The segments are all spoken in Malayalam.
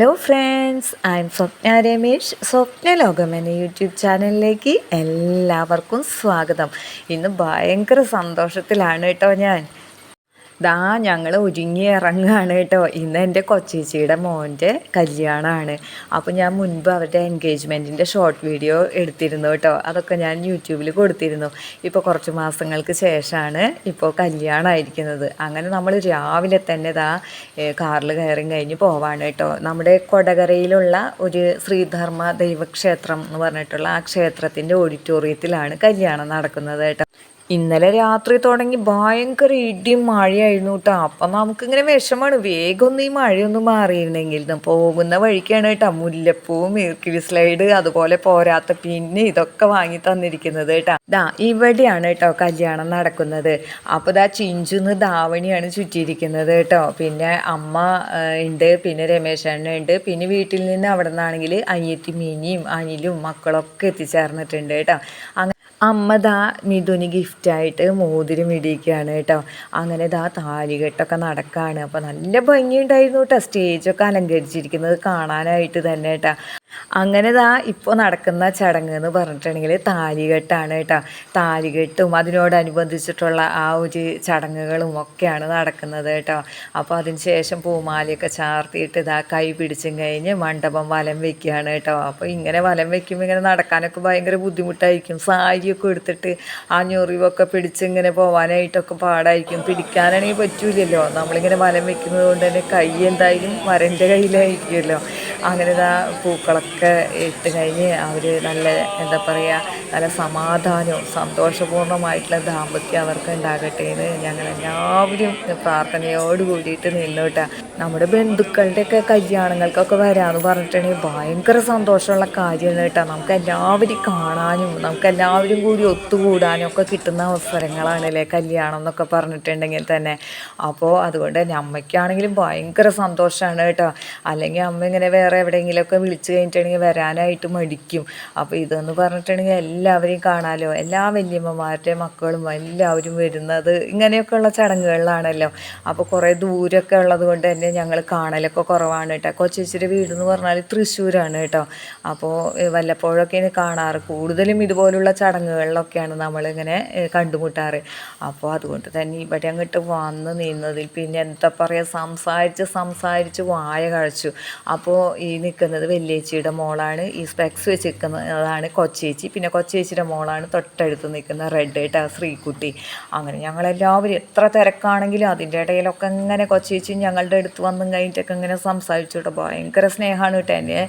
Hello friends I'm Swapna Ramesh Swapna ലോകം എന്ന യൂട്യൂബ് ചാനലിലേക്ക് എല്ലാവർക്കും സ്വാഗതം. ഇന്ന് ഭയങ്കര സന്തോഷത്തിലാണ് കേട്ടോ ഞാൻ. ദാ ഞങ്ങൾ ഒരുങ്ങി ഇറങ്ങുകയാണ് കേട്ടോ. ഇന്ന് എന്റെ കൊച്ചേച്ചിയുടെ മോന്റെ കല്യാണമാണ് അപ്പോൾ ഞാൻ മുൻപ് അവരുടെ എൻഗേജ്മെന്റിന്റെ ഷോർട്ട് വീഡിയോ എടുത്തിരുന്നു കേട്ടോ. അതൊക്കെ ഞാൻ യൂട്യൂബിൽ കൊടുത്തിരുന്നു. ഇപ്പോൾ കുറച്ച് മാസങ്ങൾക്ക് ശേഷമാണ് ഇപ്പോൾ കല്യാണമായിരിക്കുന്നത് അങ്ങനെ നമ്മൾ രാവിലെ തന്നെ ദാ കാറിൽ കയറി കഴിഞ്ഞ് പോവാണ് കേട്ടോ. നമ്മുടെ കൊടകരയിലുള്ള ഒരു ശ്രീധർമ്മ ദൈവക്ഷേത്രം എന്ന് പറഞ്ഞിട്ടുള്ള ആ ക്ഷേത്രത്തിന്റെ ഓഡിറ്റോറിയത്തിലാണ് കല്യാണം നടക്കുന്നത് കേട്ടോ. ഇന്നലെ രാത്രി തുടങ്ങി ഭയങ്കര ഇടിയും മഴയായിരുന്നു കേട്ടോ അപ്പം നമുക്കിങ്ങനെ വിഷമാണ്. വേഗം ഒന്ന് ഈ മഴയൊന്നും മാറിയിരുന്നെങ്കിൽ പോകുന്ന വഴിക്കാണ് കേട്ടോ മുല്ലപ്പൂ മിർക്കിളി സ്ലൈഡ് അതുപോലെ പോരാത്ത പിന്നെ ഇതൊക്കെ വാങ്ങി തന്നിരിക്കുന്നത് കേട്ടോ ദാ ഇവിടെയാണ് കേട്ടോ കല്യാണം നടക്കുന്നത്. അപ്പോൾ ദാ ചിഞ്ചുന്ന് ദാവണിയാണ് ചുറ്റിയിരിക്കുന്നത് കേട്ടോ പിന്നെ അമ്മ ഉണ്ട് പിന്നെ രമേശ് അണ്ണ ഉണ്ട് പിന്നെ വീട്ടിൽ നിന്ന് അവിടെ നിന്നാണെങ്കിൽ അനിയത്തി മിനിയും അനിലും മക്കളൊക്കെ എത്തിച്ചേർന്നിട്ടുണ്ട് കേട്ടോ അങ്ങനെ അമ്മ ദാ മിഥുന് ഗിഫ്റ്റായിട്ട് മോതിരം ഇടിയിക്കുകയാണ് കേട്ടോ. അങ്ങനെ ദാ താലികെട്ടൊക്കെ നടക്കുകയാണ് അപ്പോൾ നല്ല ഭംഗിയുണ്ടായിരുന്നു കേട്ടോ. സ്റ്റേജൊക്കെ അലങ്കരിച്ചിരിക്കുന്നത് കാണാനായിട്ട് തന്നെ കേട്ടോ. അങ്ങനെ ദാ ഇപ്പോൾ നടക്കുന്ന ചടങ്ങ് എന്ന് പറഞ്ഞിട്ടുണ്ടെങ്കിൽ താലികെട്ടാണ് കേട്ടോ. താലികെട്ടും അതിനോടനുബന്ധിച്ചിട്ടുള്ള ആ ഒരു ചടങ്ങുകളും ഒക്കെയാണ് നടക്കുന്നത് കേട്ടോ. അപ്പോൾ അതിന് ശേഷം പൂമാലയൊക്കെ ചാർത്തിയിട്ട് ഇതാ കൈ പിടിച്ചും കഴിഞ്ഞ് മണ്ഡപം വലം വെക്കുകയാണ് കേട്ടോ. അപ്പോൾ ഇങ്ങനെ വലം വെക്കുമ്പോൾ ഇങ്ങനെ നടക്കാനൊക്കെ ഭയങ്കര ബുദ്ധിമുട്ടായിരിക്കും. സാരിയൊക്കെ എടുത്തിട്ട് ആ ഞൊറിവൊക്കെ പിടിച്ച് ഇങ്ങനെ പോകാനായിട്ടൊക്കെ പാടായിരിക്കും. പിടിക്കാനാണെങ്കിൽ പറ്റൂലല്ലോ. നമ്മളിങ്ങനെ വലം വെക്കുന്നത് കൊണ്ട് തന്നെ കൈ എന്തായാലും വരന്റെ കയ്യിലായിരിക്കുമല്ലോ. അങ്ങനെ പൂക്കളൊക്കെ ഇട്ട് കഴിഞ്ഞ് അവർ നല്ല എന്താ പറയുക നല്ല സമാധാനവും സന്തോഷപൂർണമായിട്ടുള്ള ദാമ്പത്യം അവർക്ക് ഉണ്ടാകട്ടെ എന്ന് ഞങ്ങൾ എല്ലാവരും പ്രാർത്ഥനയോട് കൂടിയിട്ട് നിന്നോട്ടാ നമ്മുടെ ബന്ധുക്കളുടെയൊക്കെ കല്യാണങ്ങൾക്കൊക്കെ വരാമെന്ന് പറഞ്ഞിട്ടുണ്ടെങ്കിൽ ഭയങ്കര സന്തോഷമുള്ള കാര്യമാണ് കേട്ടോ. നമുക്ക് എല്ലാവരും കാണാനും നമുക്ക് എല്ലാവരും കൂടി ഒത്തുകൂടാനും ഒക്കെ കിട്ടുന്ന അവസരങ്ങളാണല്ലേ കല്യാണം എന്നൊക്കെ പറഞ്ഞിട്ടുണ്ടെങ്കിൽ തന്നെ. അപ്പോൾ അതുകൊണ്ട് അമ്മയ്ക്കാണെങ്കിലും ഭയങ്കര സന്തോഷമാണ് കേട്ടോ. അല്ലെങ്കിൽ അമ്മ ഇങ്ങനെ വേറെ എവിടെയെങ്കിലുമൊക്കെ വിളിച്ച് കഴിഞ്ഞിട്ടുണ്ടെങ്കിൽ വരാനായിട്ട് മടിക്കും. അപ്പോൾ ഇതെന്ന് പറഞ്ഞിട്ടുണ്ടെങ്കിൽ എല്ലാവരെയും കാണാമല്ലോ എല്ലാ വല്യമ്മമാരുടെ മക്കളും എല്ലാവരും വരുന്നത് ഇങ്ങനെയൊക്കെയുള്ള ചടങ്ങുകളിലാണല്ലോ. അപ്പോൾ കുറേ ദൂരമൊക്കെ ഉള്ളത് കൊണ്ട് തന്നെ ഞങ്ങൾ കാണലൊക്കെ കുറവാണ് കേട്ടോ. കൊച്ചേച്ചിയുടെ വീട് എന്ന് പറഞ്ഞാൽ തൃശ്ശൂരാണ് കേട്ടോ. അപ്പോൾ വല്ലപ്പോഴൊക്കെയാണ് കാണാറ്. കൂടുതലും ഇതുപോലുള്ള ചടങ്ങുകളിലൊക്കെയാണ് നമ്മളിങ്ങനെ കണ്ടുമുട്ടാറ്. അപ്പോൾ അതുകൊണ്ട് തന്നെ ഇവിടെ അങ്ങോട്ട് വന്ന് നിന്നതിൽ പിന്നെ എന്താ പറയുക സംസാരിച്ച് സംസാരിച്ച് വായ കഴിച്ചു. അപ്പോൾ ഈ നിൽക്കുന്നത് വലിയേച്ചിയുടെ മോളാണ്. ഈ സ്പെക്സ് വെച്ച് നിൽക്കുന്നതാണ് കൊച്ചേച്ചി. പിന്നെ കൊച്ചേച്ചിയുടെ മോളാണ് തൊട്ടടുത്ത് നിൽക്കുന്ന റെഡ് കേട്ടോ ശ്രീകുട്ടി. അങ്ങനെ ഞങ്ങളെല്ലാവരും എത്ര തിരക്കാണെങ്കിലും അതിന്റെ ഇടയിലൊക്കെ ഇങ്ങനെ കൊച്ചേച്ചിയും ഞങ്ങളുടെ അടുത്ത് വന്നും കഴിഞ്ഞിട്ടൊക്കെ ഇങ്ങനെ സംസാരിച്ചു കേട്ടോ. ഭയങ്കര സ്നേഹമാണ് കേട്ടോ എന്നെ.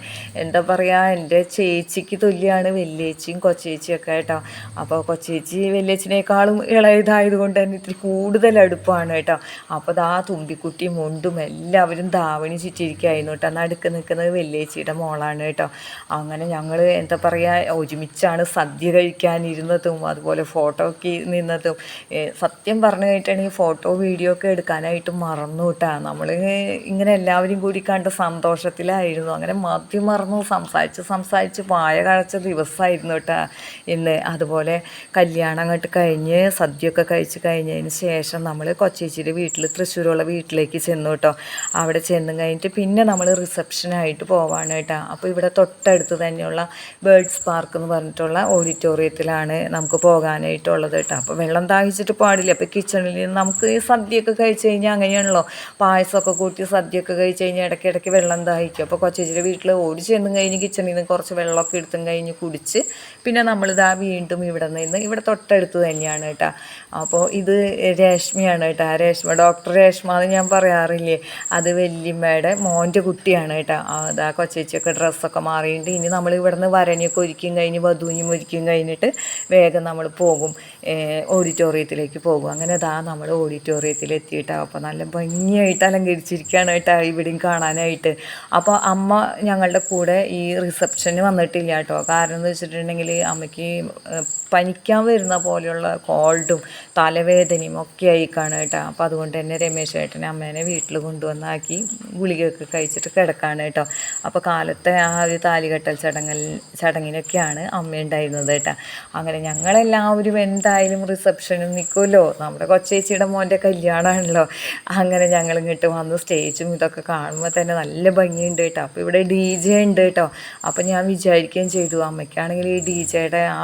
എന്താ പറയുക എന്റെ ചേച്ചിക്ക് തുല്യമാണ് വലിയേച്ചിയും കൊച്ചേച്ചിയൊക്കെ കേട്ടോ. അപ്പോൾ കൊച്ചേച്ചി വല്യേച്ചിനേക്കാളും ഇളയതായതുകൊണ്ട് തന്നെ ഇത്തിരി കൂടുതൽ അടുപ്പമാണ് കേട്ടോ. അപ്പോൾ ദാ തുമ്പിക്കുട്ടി മുണ്ടും എല്ലാവരും ധാവണി ചുറ്റിരിക്കുകയായിരുന്നു കേട്ടോ. നടുക്ക് നിൽക്കുന്നത് വല്യേച്ചിയുടെ മോളാണ് കേട്ടോ. അങ്ങനെ ഞങ്ങൾ എന്താ പറയുക ഒരുമിച്ചാണ് സദ്യ കഴിക്കാനിരുന്നതും അതുപോലെ ഫോട്ടോ ഒക്കെ നിന്നതും. സത്യം പറഞ്ഞു കഴിഞ്ഞിട്ടാണെങ്കിൽ ഫോട്ടോ വീഡിയോ ഒക്കെ എടുക്കാനായിട്ട് മറന്നു കേട്ടാ. നമ്മൾ ഇങ്ങനെ എല്ലാവരും കൂടി കണ്ട് സന്തോഷത്തിലായിരുന്നു. അങ്ങനെ മദ്യം മറന്നു സംസാരിച്ച് സംസാരിച്ച് വായ കഴിച്ച ദിവസമായിരുന്നു കേട്ടാ ഇന്ന്. അതുപോലെ കല്യാണം അങ്ങോട്ട് കഴിഞ്ഞ് സദ്യയൊക്കെ കഴിച്ച് കഴിഞ്ഞതിന് ശേഷം നമ്മൾ കൊച്ചേച്ചിയുടെ വീട്ടിൽ തൃശ്ശൂരുള്ള വീട്ടിലേക്ക് ചെന്നു കേട്ടോ. അവിടെ ചെന്ന് കഴിഞ്ഞിട്ട് പിന്നെ നമ്മൾ റിസപ്ഷനായിട്ട് പോവാണ് കേട്ടോ. അപ്പോൾ ഇവിടെ തൊട്ടടുത്ത് തന്നെയുള്ള ബേർഡ്സ് പാർക്ക് എന്ന് പറഞ്ഞിട്ടുള്ള ഓഡിറ്റോറിയത്തിലാണ് നമുക്ക് പോകാനായിട്ടുള്ളത് കേട്ടോ. അപ്പോൾ വെള്ളം ദാഹിച്ചിട്ട് പാടില്ല. അപ്പോൾ കിച്ചണിൽ നിന്ന് നമുക്ക് ഈ സദ്യയൊക്കെ കഴിച്ച് കഴിഞ്ഞാൽ അങ്ങനെയാണല്ലോ. പായസമൊക്കെ കൂട്ടി സദ്യയൊക്കെ കഴിച്ച് കഴിഞ്ഞാൽ ഇടയ്ക്ക് ഇടയ്ക്ക് വെള്ളം ദാഹിക്കും. അപ്പോൾ കൊച്ചേച്ചിയുടെ വീട്ടിൽ ഓടി ചെന്നും കഴിഞ്ഞ് കിച്ചണിൽ നിന്ന് കുറച്ച് വെള്ളമൊക്കെ എടുത്തും കഴിഞ്ഞ് കുടിച്ച് പിന്നെ നമ്മളിതാ വീണ്ടും ഇവിടെ നിന്ന് ഇവിടെ തൊട്ടടുത്ത് തന്നെയാണ് കേട്ടോ. അപ്പോൾ ഇത് രേഷ്മയാണ് കേട്ടോ. രേഷ്മ ഡോക്ടർ രേഷ്മ എന്ന് ഞാൻ പറയാറില്ലേ? അത് വല്യമ്മയുടെ മോന്റെ കുട്ടിയാണ് കേട്ടോ. അതാ കൊച്ചേച്ചിയൊക്കെ ഡ്രസ്സൊക്കെ മാറിയിട്ട് ഇനി നമ്മൾ ഇവിടെ നിന്ന് വരനെയൊക്കെ ഒരുക്കും കഴിഞ്ഞ് വധുവിനും ഒരുക്കും കഴിഞ്ഞിട്ട് വേഗം നമ്മൾ പോകും. ഓഡിറ്റോറിയത്തിലേക്ക് പോകും. അങ്ങനെ അതാ നമ്മൾ ഓഡിറ്റോറിയത്തിൽ എത്തിയിട്ട് അപ്പോൾ നല്ല ഭംഗിയായിട്ട് അലങ്കരിച്ചിരിക്കുകയാണ് കേട്ടോ ഇവിടെയും കാണാനായിട്ട്. അപ്പോൾ അമ്മ ഞങ്ങളുടെ കൂടെ ഈ റിസപ്ഷന് വന്നിട്ടില്ല കേട്ടോ. കാരണം എന്ന് വെച്ചിട്ടുണ്ടെങ്കിൽ അമ്മയ്ക്ക് പനിക്കാൻ വരുന്ന പോലെയുള്ള കോൾഡും തലവേദനയും ഒക്കെ ആയിക്കാണ് കേട്ടോ. അപ്പോൾ അതുകൊണ്ട് തന്നെ രമേശ് ഏട്ടനെ അമ്മേനെ വീട്ടിൽ കൊണ്ടുവന്നാക്കി ഗുളികയൊക്കെ കഴിച്ചിട്ട് കിടക്കാണ് കേട്ടോ. അപ്പോൾ കാലത്തെ ആ ഒരു താലികെട്ടൽ ചടങ്ങിൽ ചടങ്ങിനൊക്കെയാണ് അമ്മ ഉണ്ടായിരുന്നത് കേട്ടോ. അങ്ങനെ ഞങ്ങളെല്ലാവരും എന്തായാലും റിസപ്ഷനും നിൽക്കുമല്ലോ നമ്മുടെ കൊച്ചേച്ചിയുടെ മോന്റെ കല്യാണമാണല്ലോ. അങ്ങനെ ഞങ്ങൾ ഇങ്ങോട്ട് വന്ന് സ്റ്റേജും ഇതൊക്കെ കാണുമ്പോൾ തന്നെ നല്ല ഭംഗിയുണ്ട് കേട്ടോ. അപ്പോൾ ഇവിടെ ഡി ജെ ഉണ്ട് കേട്ടോ. അപ്പോൾ ഞാൻ വിചാരിക്കുകയും ചെയ്തു അമ്മയ്ക്കാണെങ്കിൽ ഈ ഡി ജെയുടെ ആ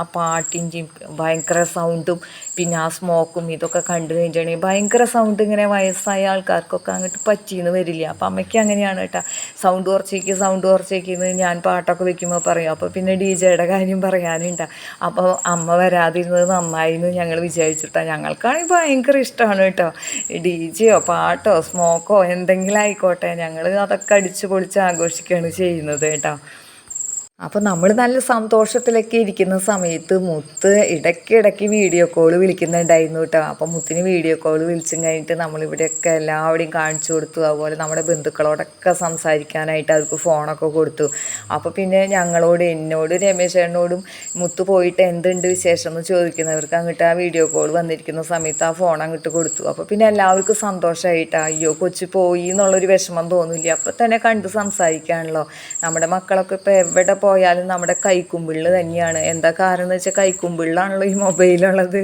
പാട്ടിന്റെയും ഭയങ്കര സൗണ്ടും പിന്നെ ആ സ്മോക്കും ഇതൊക്കെ കണ്ടു കഴിഞ്ഞിട്ടുണ്ടെങ്കിൽ ഭയങ്കര സൗണ്ട് ഇങ്ങനെ വയസ്സായ ആൾക്കാർക്കൊക്കെ അങ്ങോട്ട് പറ്റിയെന്ന് വരില്ല. അപ്പം അമ്മയ്ക്ക് അങ്ങനെയാണ് കേട്ടോ. സൗണ്ട് കുറച്ചേക്ക് സൗണ്ട് കുറച്ചേക്ക് എന്ന് ഞാൻ പാട്ടൊക്കെ വെക്കുമ്പോൾ പറയും. അപ്പോൾ പിന്നെ ഡി ജെയുടെ കാര്യം പറയാനുണ്ട്. അപ്പോൾ അമ്മ വരാതിരുന്നത് നന്നായിരുന്നു ഞങ്ങൾ വിചാരിച്ചിട്ടാ. ഞങ്ങൾക്കാണെങ്കിൽ ഭയങ്കര ഇഷ്ടമാണ് കേട്ടോ. ഡി ജെയോ പാട്ടോ സ്മോക്കോ എന്തെങ്കിലും ആയിക്കോട്ടെ. ഞങ്ങൾ അതൊക്കെ അടിച്ച് പൊളിച്ച് ആഘോഷിക്കുകയാണ് ചെയ്യുന്നത് കേട്ടോ. അപ്പോൾ നമ്മൾ നല്ല സന്തോഷത്തിലൊക്കെ ഇരിക്കുന്ന സമയത്ത് മുത്ത് ഇടയ്ക്കിടയ്ക്ക് വീഡിയോ കോൾ വിളിക്കുന്നുണ്ടായിരുന്നു കേട്ടോ അപ്പോൾ മുത്തിന് വീഡിയോ കോൾ വിളിച്ചും കഴിഞ്ഞിട്ട് നമ്മളിവിടെയൊക്കെ എല്ലാവരുടെയും കാണിച്ചു കൊടുത്തു. അതുപോലെ നമ്മുടെ ബന്ധുക്കളോടൊക്കെ സംസാരിക്കാനായിട്ട് അവർക്ക് ഫോണൊക്കെ കൊടുത്തു. അപ്പോൾ പിന്നെ ഞങ്ങളോട് എന്നോട് രമേശേട്ടനോടും മുത്ത് പോയിട്ട് എന്തുണ്ട് വിശേഷം എന്ന് ചോദിക്കുന്നവർക്ക് അങ്ങോട്ട് ആ വീഡിയോ കോൾ വന്നിരിക്കുന്ന സമയത്ത് ആ ഫോൺ അങ്ങോട്ട് കൊടുത്തു. അപ്പോൾ പിന്നെ എല്ലാവർക്കും സന്തോഷമായിട്ട് അയ്യോ കൊച്ചു പോയി എന്നുള്ളൊരു വിഷമം തോന്നില്ല. അപ്പോൾ തന്നെ കണ്ട് സംസാരിക്കാണല്ലോ. നമ്മുടെ മക്കളൊക്കെ ഇപ്പോൾ എവിടെ പോയാലും നമ്മുടെ കൈക്കുമ്പിൾ തന്നെയാണ്. എന്താ കാരണം എന്ന് വെച്ചാൽ കൈക്കുമ്പിള്ളാണല്ലോ ഈ മൊബൈലുള്ളത്.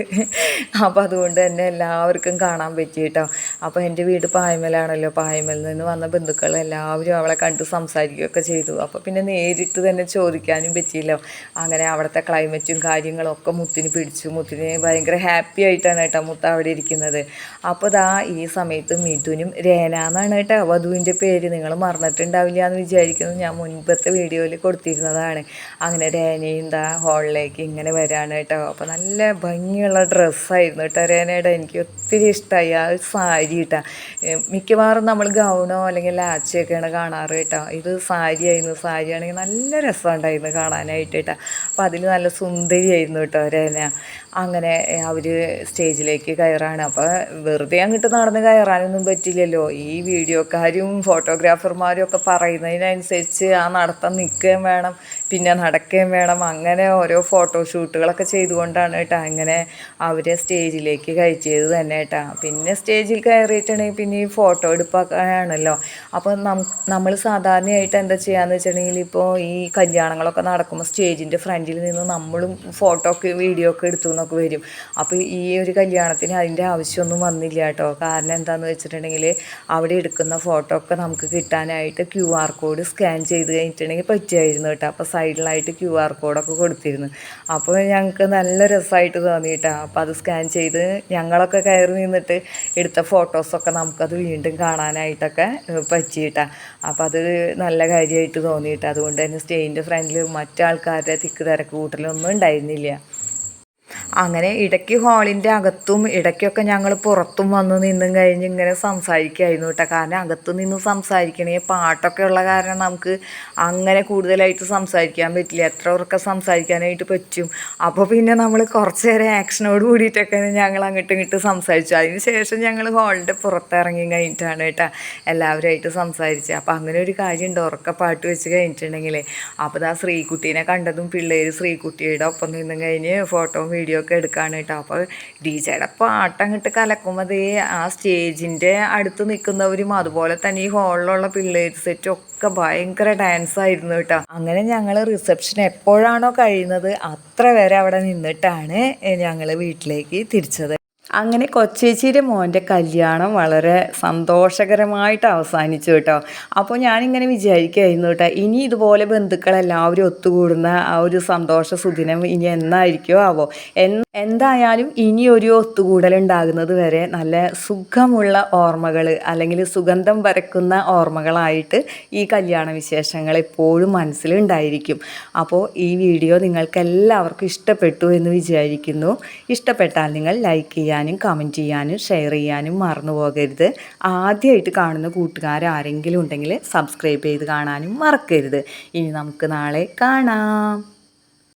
അപ്പോൾ അതുകൊണ്ട് തന്നെ എല്ലാവർക്കും കാണാൻ പറ്റി കേട്ടോ അപ്പോൾ എന്റെ വീട് പായ്മലാണല്ലോ. പായ്മലിൽ നിന്ന് വന്ന ബന്ധുക്കൾ എല്ലാവരും അവളെ കണ്ട് സംസാരിക്കുകയൊക്കെ ചെയ്തു. അപ്പോൾ പിന്നെ നേരിട്ട് തന്നെ ചോദിക്കാനും പറ്റിയില്ലോ. അങ്ങനെ അവിടുത്തെ ക്ലൈമറ്റും കാര്യങ്ങളും ഒക്കെ മുത്തിന് പിടിച്ചു. മുത്തിന് ഭയങ്കര ഹാപ്പി ആയിട്ടാണ് കേട്ടോ മുത്ത അവിടെ ഇരിക്കുന്നത്. അപ്പോൾ ദാ ഈ സമയത്ത് മിഥുനും രേന എന്നാണ് കേട്ടോ വധുവിന്റെ പേര്. നിങ്ങൾ മറന്നിട്ടുണ്ടാവില്ല എന്ന് വിചാരിക്കുന്നു. ഞാൻ മുൻപത്തെ വീഡിയോയിൽ കൊടുത്തിരുന്നത്. ചെയ്യുന്നതാണ് അങ്ങനെ രേനയും ദാ ഹോളിലേക്ക് ഇങ്ങനെ വരാണ് കേട്ടോ. അപ്പോൾ നല്ല ഭംഗിയുള്ള ഡ്രസ്സായിരുന്നു കേട്ടോ രേനയുടെ. എനിക്ക് ഒത്തിരി ഇഷ്ടമായി ആ സാരി കേട്ടോ മിക്കവാറും നമ്മൾ ഗൗണോ അല്ലെങ്കിൽ ലാച്ചയൊക്കെയാണ് കാണാറ് കേട്ടോ. ഇത് സാരി ആയിരുന്നു സാരി ആണെങ്കിൽ നല്ല രസമുണ്ടായിരുന്നു കാണാനായിട്ട് കേട്ടോ. അപ്പോൾ അതിൽ നല്ല സുന്ദരിയായിരുന്നു കേട്ടോ രേന. അങ്ങനെ അവർ സ്റ്റേജിലേക്ക് കയറാണ്. അപ്പോൾ വെറുതെ അങ്ങോട്ട് നടന്ന് കയറാനൊന്നും പറ്റില്ലല്ലോ. ഈ വീഡിയോക്കാരും ഫോട്ടോഗ്രാഫർമാരും ഒക്കെ പറയുന്നതിനനുസരിച്ച് ആ നടത്തം നിൽക്കുകയും വേണം. പിന്നെ നടക്കുകയും വേണം. അങ്ങനെ ഓരോ ഫോട്ടോഷൂട്ടുകളൊക്കെ ചെയ്തുകൊണ്ടാണ് കേട്ടോ അങ്ങനെ അവരെ സ്റ്റേജിലേക്ക് കയറ്റിയത് തന്നെ കേട്ടോ. പിന്നെ സ്റ്റേജിൽ കയറിയിട്ടുണ്ടെങ്കിൽ പിന്നെ ഈ ഫോട്ടോ എടുപ്പാണല്ലോ അപ്പോൾ നമ്മൾ സാധാരണയായിട്ട് എന്താ ചെയ്യാന്ന് വെച്ചിട്ടുണ്ടെങ്കിൽ ഇപ്പോൾ ഈ കല്യാണങ്ങളൊക്കെ നടക്കുമ്പോൾ സ്റ്റേജിന്റെ ഫ്രണ്ടിൽ നിന്ന് നമ്മളും ഫോട്ടോ ഒക്കെ വീഡിയോ ഒക്കെ എടുത്തു എന്നൊക്കെ വരും. അപ്പോൾ ഈ ഒരു കല്യാണത്തിന് അതിന്റെ ആവശ്യമൊന്നും വന്നില്ല കേട്ടോ. കാരണം എന്താണെന്ന് വെച്ചിട്ടുണ്ടെങ്കിൽ അവിടെ എടുക്കുന്ന ഫോട്ടോ ഒക്കെ നമുക്ക് കിട്ടാനായിട്ട് ക്യു ആർ കോഡ് സ്കാൻ ചെയ്ത് കഴിഞ്ഞിട്ടുണ്ടെങ്കിൽ പറ്റുമായിരുന്നു കേട്ടോ. അപ്പോൾ സൈഡിലായിട്ട് ക്യു ആർ കോഡൊക്കെ കൊടുത്തിരുന്നു. അപ്പോൾ ഞങ്ങൾക്ക് നല്ല രസമായിട്ട് തോന്നി കേട്ടോ അപ്പോൾ അത് സ്കാൻ ചെയ്ത് ഞങ്ങളൊക്കെ കയറി നിന്നിട്ട് എടുത്ത ഫോട്ടോസൊക്കെ നമുക്കത് വീണ്ടും കാണാനായിട്ടൊക്കെ പറ്റിയിട്ടാണ് അപ്പോൾ അത് നല്ല കാര്യമായിട്ട് തോന്നിയിട്ട്. അതുകൊണ്ട് തന്നെ സ്റ്റേജിന്റെ ഫ്രണ്ടിൽ മറ്റാൾക്കാരുടെ തിക്ക് തിരക്ക് കൂട്ടലൊന്നും ഉണ്ടായിരുന്നില്ല. അങ്ങനെ ഇടയ്ക്ക് ഹാളിന്റെ അകത്തും ഇടയ്ക്കൊക്കെ ഞങ്ങൾ പുറത്തും വന്ന് നിന്നും കഴിഞ്ഞ് ഇങ്ങനെ സംസാരിക്കുമായിരുന്നു കേട്ടോ. കാരണം അകത്ത് നിന്ന് സംസാരിക്കണേ പാട്ടൊക്കെ ഉള്ള കാരണം നമുക്ക് അങ്ങനെ കൂടുതലായിട്ട് സംസാരിക്കാൻ പറ്റില്ല. എത്ര ഉറക്കെ സംസാരിക്കാനായിട്ട് പറ്റും. അപ്പോൾ പിന്നെ നമ്മൾ കുറച്ച് നേരം ആക്ഷനോട് കൂടിയിട്ടൊക്കെ ഞങ്ങൾ അങ്ങോട്ടും ഇങ്ങോട്ട് സംസാരിച്ചു. അതിന് ശേഷം ഞങ്ങൾ ഹാളിന്റെ പുറത്തിറങ്ങി കഴിഞ്ഞിട്ടാണ് കേട്ടോ എല്ലാവരുമായിട്ട് സംസാരിച്ചത്. അപ്പോൾ അങ്ങനെ ഒരു കാര്യമുണ്ട്. ഉറക്ക പാട്ട് വെച്ച് കഴിഞ്ഞിട്ടുണ്ടെങ്കിൽ അപ്പോൾ ആ ശ്രീകുട്ടീനെ കണ്ടതും പിള്ളേർ ശ്രീകുട്ടിയുടെ ഒപ്പം നിന്നും കഴിഞ്ഞ് ഫോട്ടോയും വീഡിയോ ഒക്കെ എടുക്കുകയാണ് കേട്ടോ. അപ്പോൾ ഡി ജെയുടെ പാട്ടങ്ങോട്ട് കലക്കുമ്പോൾ അതേ ആ സ്റ്റേജിന്റെ അടുത്ത് നിൽക്കുന്നവരും അതുപോലെ തന്നെ ഈ ഹോളിലുള്ള പിള്ളേർ ഒക്കെ ഭയങ്കര ഡാൻസ് ആയിരുന്നു കേട്ടോ. അങ്ങനെ ഞങ്ങൾ റിസപ്ഷൻ എപ്പോഴാണോ കഴിയുന്നത് അത്ര വരെ അവിടെ നിന്നിട്ടാണ് ഞങ്ങൾ വീട്ടിലേക്ക് തിരിച്ചത്. അങ്ങനെ കൊച്ചേച്ചിയുടെ മോന്റെ കല്യാണം വളരെ സന്തോഷകരമായിട്ട് അവസാനിച്ചു കേട്ടോ. അപ്പോൾ ഞാനിങ്ങനെ വിചാരിക്കുകയായിരുന്നു കേട്ടോ ഇനി ഇതുപോലെ ബന്ധുക്കളെല്ലാവരും ഒത്തുകൂടുന്ന ആ ഒരു സന്തോഷ സുദിനം ഇനി എന്നായിരിക്കോ ആവോ? എന്തായാലും ഇനി ഒരു ഒത്തുകൂടൽ ഉണ്ടാകുന്നത് വരെ നല്ല സുഖമുള്ള ഓർമ്മകൾ അല്ലെങ്കിൽ സുഗന്ധം വരക്കുന്ന ഓർമ്മകളായിട്ട് ഈ കല്യാണ വിശേഷങ്ങൾ എപ്പോഴും മനസ്സിലുണ്ടായിരിക്കും. അപ്പോൾ ഈ വീഡിയോ നിങ്ങൾക്ക് എല്ലാവർക്കും ഇഷ്ടപ്പെട്ടു എന്ന് വിചാരിക്കുന്നു. ഇഷ്ടപ്പെട്ടാൽ നിങ്ങൾ ലൈക്ക് ചെയ്യാൻ ചെയ്യാനും കമന്റ് ചെയ്യാനും ഷെയർ ചെയ്യാനും മറന്നു പോകരുത്. ആദ്യമായിട്ട് കാണുന്ന കൂട്ടുകാർ ആരെങ്കിലും ഉണ്ടെങ്കിൽ സബ്സ്ക്രൈബ് ചെയ്ത് കാണാനും മറക്കരുത്. ഇനി നമുക്ക് നാളെ കാണാം.